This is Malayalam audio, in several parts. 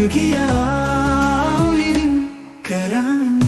تلك يا عين كرامة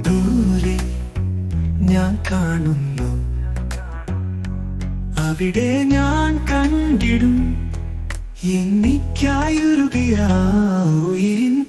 ദൂരെ ഞാൻ കാണുന്നു. അവിടെ ഞാൻ കണ്ടിടും. എനിക്കായുരുകിയ ഉയരിൻ